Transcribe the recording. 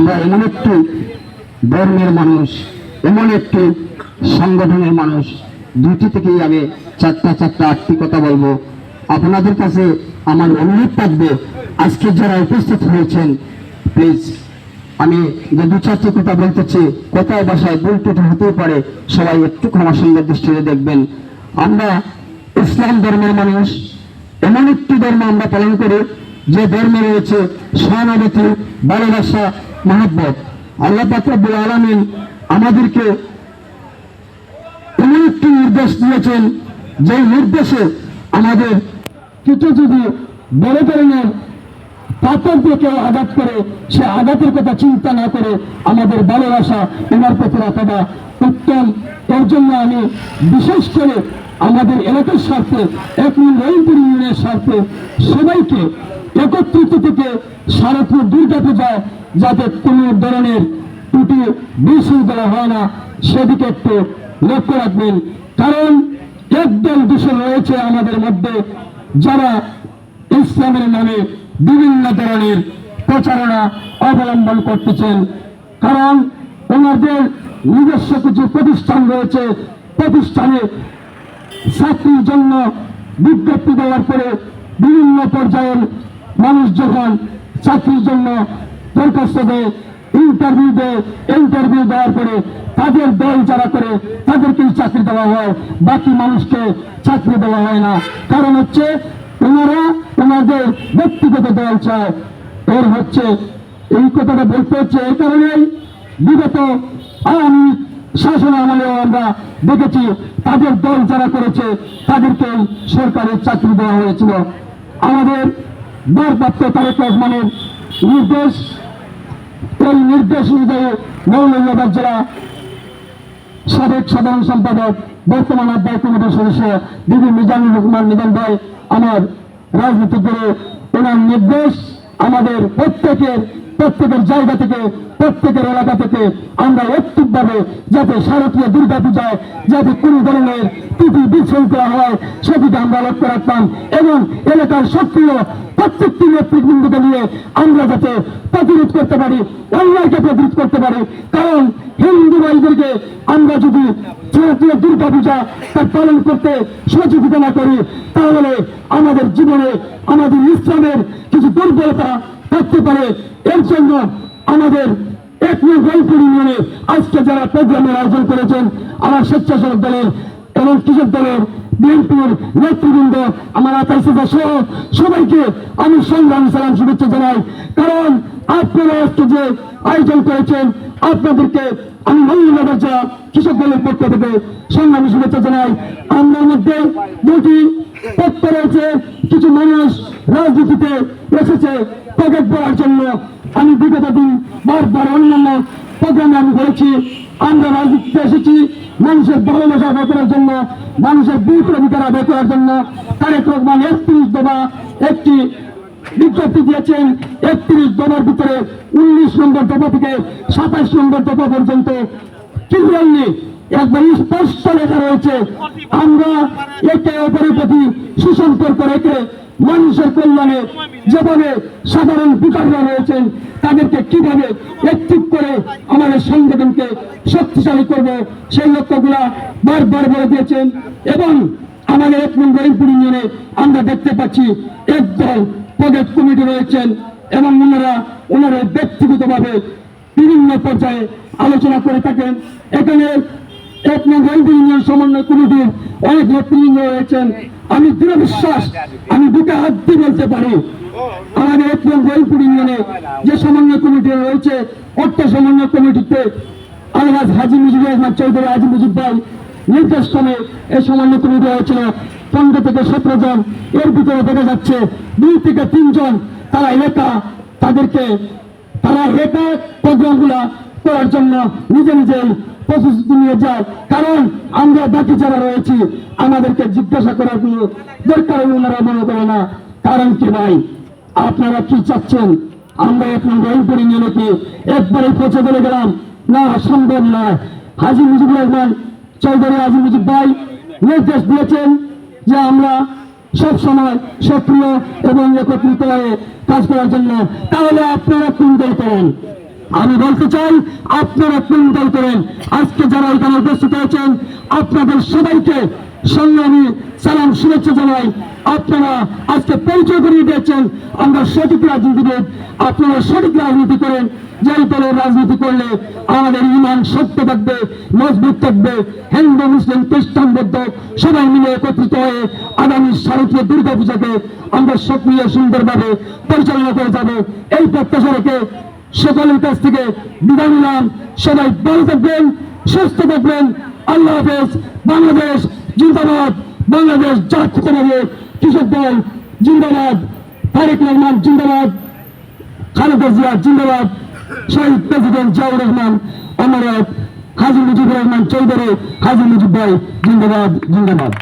আমরা এমন একটি ধর্মের মানুষ, এমন একটি সংগঠনের মানুষ, দুইটি থেকেই আমি চারটা চারটা আটটি কথা বলব। আপনাদের কাছে আমার অনুরোধ থাকবে, আজকে যারা উপস্থিত হয়েছেন প্লিজ আমি যে দু চারটি কথা বলতেছি কোথায় বাসায় ভুল ত্রুটি হতেই পারে, সবাই একটু ক্ষমা সুন্দর দৃষ্টিতে দেখবেন। আমরা ইসলাম ধর্মের মানুষ, এমন একটি ধর্ম আমরা পালন করি, যে ধর্মে রয়েছে সহানুভূতি, ভালোবাসা মহাব্বত আল্লাহ পাকরাবুল আলমিন আমাদেরকে এমন একটি নির্দেশ দিয়েছেন যে নির্দেশে আমাদের কিছু যদি বড় ধরনের পাথর দিয়ে কেউ আঘাত করে, সে আঘাতের কথা চিন্তা না করে আমাদের ভালোবাসা এনার প্রতি রাখাটা উত্তম। এর জন্য আমি বিশেষ করে আমাদের এলাকার স্বার্থে এক রহিমপুর ইউনিয়নের স্বার্থে সবাইকে একত্রিত থেকে শারদপুর দুর্গা পূজায় যাতে কোনো ধরনের ত্রুটি বিশৃঙ্খলা হয় না, সেদিকে একটু লক্ষ্য রাখবেন। কারণ একদল দূষণ রয়েছে আমাদের মধ্যে, যারা ইসলামের নামে বিভিন্ন ধরনের প্রচারণা অবলম্বন করতেছেন। কারণ ওনাদের নিজস্ব কিছু প্রতিষ্ঠান রয়েছে, প্রতিষ্ঠানে চাকরির জন্য বিজ্ঞপ্তি দেওয়ার পরে বিভিন্ন পর্যায়ের মানুষ যখন চাকরির জন্য দরখাস্ত দেয় ইন্টারভিউ দেয় ইন্টারভিউ দেওয়ার পরে তাদের দল যারা করে তাদেরকেই চাকরি দেওয়া হয়, বাকি মানুষকে চাকরি দেওয়া হয় না। কারণ হচ্ছে ওনারা ওনাদের ব্যক্তিগত দল চায়। এর হচ্ছে এই কথাটা বলতে হচ্ছে এই কারণেই বিগত আওয়ামী শাসন আমলেও আমরা দেখেছি, তাদের দল যারা করেছে তাদেরকে সরকারের চাকরি দেওয়া হয়েছিল। আমাদের ভারপ্রাপ্ত তারেক রহমানের নির্দেশ, এই নির্দেশ অনুযায়ী জেলা সাবেক সাধারণ সম্পাদক, বর্তমান আহ্বায়ক কমিটির সদস্য বিবি মিজানুর রহমান নিজাম ভাই আমার রাজনীতি করে ওনার নির্দেশ আমাদের প্রত্যেকের প্রত্যেকের জায়গা থেকে, প্রত্যেকের এলাকা থেকে আমরা একটিভাবে যাতে শারদীয় দুর্গা পূজায় যাতে কোনো ধরনের ত্রুটি বিশৃঙ্খলা হয়, সেদিকে আমরা লক্ষ্য রাখতাম এবং এলাকার সক্রিয় প্রত্যেকটি নেতৃবৃন্দকে নিয়ে আমরা যাতে প্রতিরোধ করতে পারি, অন্যায়কে প্রতিরোধ করতে পারি। কারণ হিন্দু ভাইদেরকে আমরা যদি ভারতীয় দুর্গা পূজা তা পালন করতে সহযোগিতা না করি, তাহলে আমাদের জীবনে, আমাদের ইসলামের কিছু দুর্বলতা থাকতে পারে। এর জন্য আমাদের এক ইউনিয়নে আজকে যারা প্রোগ্রামের আয়োজন করেছেন, আমার স্বেচ্ছাসেবক দলের এবং কৃষক দলের বিএনপির নেতৃবৃন্দ, আমার আতাই সহ সবাইকে আমি সংগ্রাম, সালাম, শুভেচ্ছা জানাই। কারণ আপনারা আজকে যে আয়োজন করেছেন, আপনাদেরকে আমি মহিলাদের যারা কৃষক দলের পক্ষ থেকে সংগ্রামী শুভেচ্ছা জানাই। আমরা মধ্যে দুটি পক্ষ রয়েছে, কিছু মানুষ রাজনীতিতে এসেছে পকেট পড়ার জন্য। আমি বিগত দিন বারবার অন্যান্য প্রোগ্রামে আমি বলেছি আমরা রাজনীতিতে এসেছি মানুষের ভালোবাসা আদায় করার জন্য, মানুষের বিরুদ্ধ অধিকার আদায় করার জন্য। তারেক রহমান একত্রিশ দফা একটি বিজ্ঞপ্তি দিয়েছেন, একত্রিশ দফার ভিতরে উনিশ নম্বর দফা থেকে সাতাশ নম্বর দফা পর্যন্ত কি বলনি একবার স্পষ্ট লেখা রয়েছে, আমরা একে অপরের প্রতি সুসম্পর্ক রেখে মানুষের কল্যাণে যেভাবে সাধারণ বিকাররা রয়েছেন, তাদেরকে কীভাবে একটিভ করে আমাদের সংগঠনকে শক্তিশালী করব, সেই লক্ষ্যগুলা বারবার বলে দিয়েছেন। এবং আমাদের এক নম্বর ইউনিয়নে আমরা দেখতে পাচ্ছি, একদল প্রজেক্ট কমিটি রয়েছেন এবং ওনারা ওনারা ব্যক্তিগতভাবে বিভিন্ন পর্যায়ে আলোচনা করে থাকেন। এখানে এক নম্বর ইউনিয়ন সমন্বয় কমিটির অনেক নেতৃবৃন্দ রয়েছেন। আমি দৃঢ় বিশ্বাস, আমি দুটো হাত দিয়ে বলতে পারি। আমাদের এক রহিমপুর ইউনিয়নে যে সমন্বয় কমিটি রয়েছে, অর্থ সমন্বয় কমিটিতে আলহাজ হাজি মুজিবুর রহমান চৌধুরী, হাজি মুজিব ভাই নির্দেশ ক্রমে এই সমন্বয় কমিটি হয়েছিল পনেরো থেকে সতেরো জন। এর ভিতরে দেখা যাচ্ছে দুই থেকে তিনজন তারা এলাকা, তাদেরকে তারা একা প্রোগ্রামগুলা করার জন্য নিজে নিজেই প্রস্তুতি নিয়ে যায় কারণ আমরা বাকি যারা রয়েছি, আমাদেরকে জিজ্ঞাসা করার কোনো দরকার ওনারা মনে করে না। কারণ কি ভাই? আপনারা কি চাচ্ছেন? আমরা এখন রংপুর ইউনিয়নকে একবারে পৌঁছে বলে গেলাম। না, সম্ভব নয় হাজি মুজিবুর রহমান চৌধুরী হাজি মুজিব ভাই নির্দেশ দিয়েছেন যে আমরা সব সময় সক্রিয় এবং একত্রিত হয়ে কাজ করার জন্য। তাহলে আপনারা কোন দল করেন? আমি বলতে চাই, আপনারা চিন্তাল করেন। আজকে যারা এখানে উপস্থিত হয়েছেন, আপনাদের সবাইকে সঙ্গে আমি সালাম, শুভেচ্ছা জানাই। আপনারা আজকে পরিচয় করিয়ে দিয়েছেন, আমরা সঠিক রাজনীতিবিদ আপনারা সঠিক রাজনীতি করেন। যেই দলের রাজনীতি করলে আমাদের ইমান সত্য থাকবে, মজবুত থাকবে, হিন্দু, মুসলিম, খ্রিস্টান, বৌদ্ধ, সবাই মিলে একত্রিত হয়ে আগামী শারদীয় দুর্গা পূজাকে আমরা সক্রিয়, সুন্দরভাবে পরিচালনা করে যাব। এই প্রত্যাশা রেখে সকলের কাছ থেকে বিদায় নিলাম। সবাই ভালো থাকবেন, সুস্থ থাকবেন। আল্লাহ হাফেজ। বাংলাদেশ জিন্দাবাদ। বাংলাদেশ জাতীয়তাবাদী কৃষক দল জিন্দাবাদ। তারেক রহমান জিন্দাবাদ। খালেদা জিয়া জিন্দাবাদ। শহীদ প্রেসিডেন্ট জিয়াউর রহমান অমরত হাজি মুজিবুর রহমান চৌধুরী হাজি মুজিব ভাই জিন্দাবাদ জিন্দাবাদ।